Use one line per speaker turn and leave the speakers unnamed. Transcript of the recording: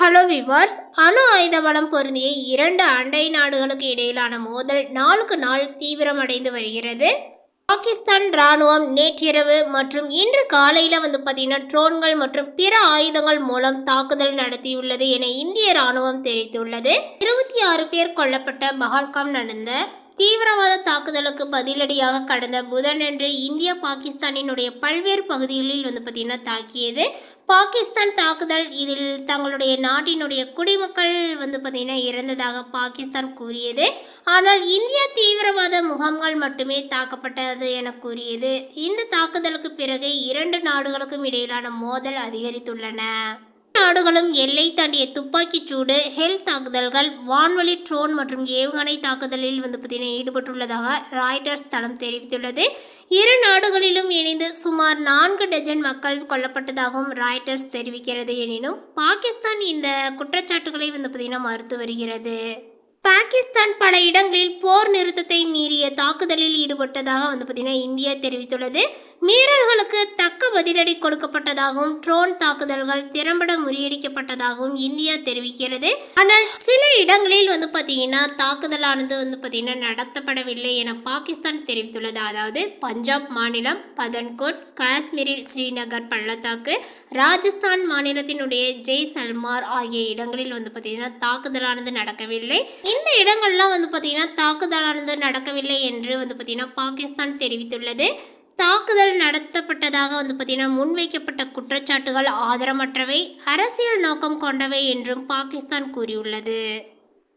Hello viewers அணு ஆயுத வளம் பொருந்திய இரண்டு அண்டை நாடுகளுக்கு இடையிலான மோதல் நாளுக்கு நாள் தீவிரமடைந்து வருகிறது. பாகிஸ்தான் ராணுவம் நேற்றிரவு மற்றும் இன்று காலையில் வந்து பார்த்தீங்கன்னா ட்ரோன்கள் மற்றும் பிற ஆயுதங்கள் மூலம் தாக்குதல் நடத்தியுள்ளது என இந்திய ராணுவம் தெரிவித்துள்ளது. இருபத்தி ஆறு பேர் கொல்லப்பட்ட பஹால்காம் நடந்த தீவிரவாத தாக்குதலுக்கு பதிலடியாக கடந்த புதனன்று இந்தியா பாகிஸ்தானினுடைய பல்வேறு பகுதிகளில் வந்து பார்த்திங்கன்னா தாக்கியது. பாகிஸ்தான் தாக்குதல் இதில் தங்களுடைய நாட்டினுடைய குடிமக்கள் வந்து பார்த்திங்கன்னா இறந்ததாக பாகிஸ்தான் கூறியது. ஆனால் இந்தியா தீவிரவாத முகாம்கள் மட்டுமே தாக்கப்பட்டது என கூறியது. இந்த தாக்குதலுக்கு பிறகு இரண்டு நாடுகளுக்கும் இடையிலான மோதல் அதிகரித்துள்ளன. நாடுகளும் எல்லை தாண்டிய துப்பாக்கிச் சூடு ஹெல் தாக்குதல்கள் வான்வழி ட்ரோன் மற்றும் ஏவுகணை தாக்குதலில் வந்து பார்த்தீங்கன்னா ஈடுபட்டுள்ளதாக ராய்டர்ஸ் தளம் தெரிவித்துள்ளது. இரு நாடுகளிலும் சுமார் நான்கு டஜன் மக்கள் கொல்லப்பட்டதாகவும் ராய்டர்ஸ் தெரிவிக்கிறது. எனினும் பாகிஸ்தான் இந்த குற்றச்சாட்டுகளை வந்து பார்த்தீங்கன்னா மறுத்து வருகிறது. பாகிஸ்தான் பல இடங்களில் போர் நிறுத்தத்தை மீறிய தாக்குதலில் ஈடுபட்டதாக வந்து பார்த்தீங்கன்னா இந்தியா தெரிவித்துள்ளது. மீறல்களுக்கு தக்க பதிலடி கொடுக்கப்பட்டதாகவும் ட்ரோன் தாக்குதல்கள் திறம்பட முறியடிக்கப்பட்டதாகவும் இந்தியா தெரிவிக்கிறது. ஆனால் சில இடங்களில் வந்து பார்த்தீங்கன்னா தாக்குதலானது வந்து பார்த்தீங்கன்னா நடத்தப்படவில்லை என பாகிஸ்தான் தெரிவித்துள்ளது. அதாவது பஞ்சாப் மாநிலம் பதன்கோட் காஷ்மீரில் ஸ்ரீநகர் பள்ளத்தாக்கு ராஜஸ்தான் மாநிலத்தினுடைய ஜெய் சல்மார் ஆகிய இடங்களில் வந்து பார்த்தீங்கன்னா தாக்குதலானது நடக்கவில்லை. இந்த இடங்கள்லாம் வந்து பார்த்திங்கன்னா தாக்குதலானது நடக்கவில்லை என்று வந்து பார்த்திங்கன்னா பாகிஸ்தான் தெரிவித்துள்ளது. தாக்குதல் நடத்தப்பட்டதாக வந்து பார்த்திங்கன்னா முன்வைக்கப்பட்ட குற்றச்சாட்டுகள் ஆதரமற்றவை அரசியல் நோக்கம் கொண்டவை என்றும் பாகிஸ்தான் கூறியுள்ளது.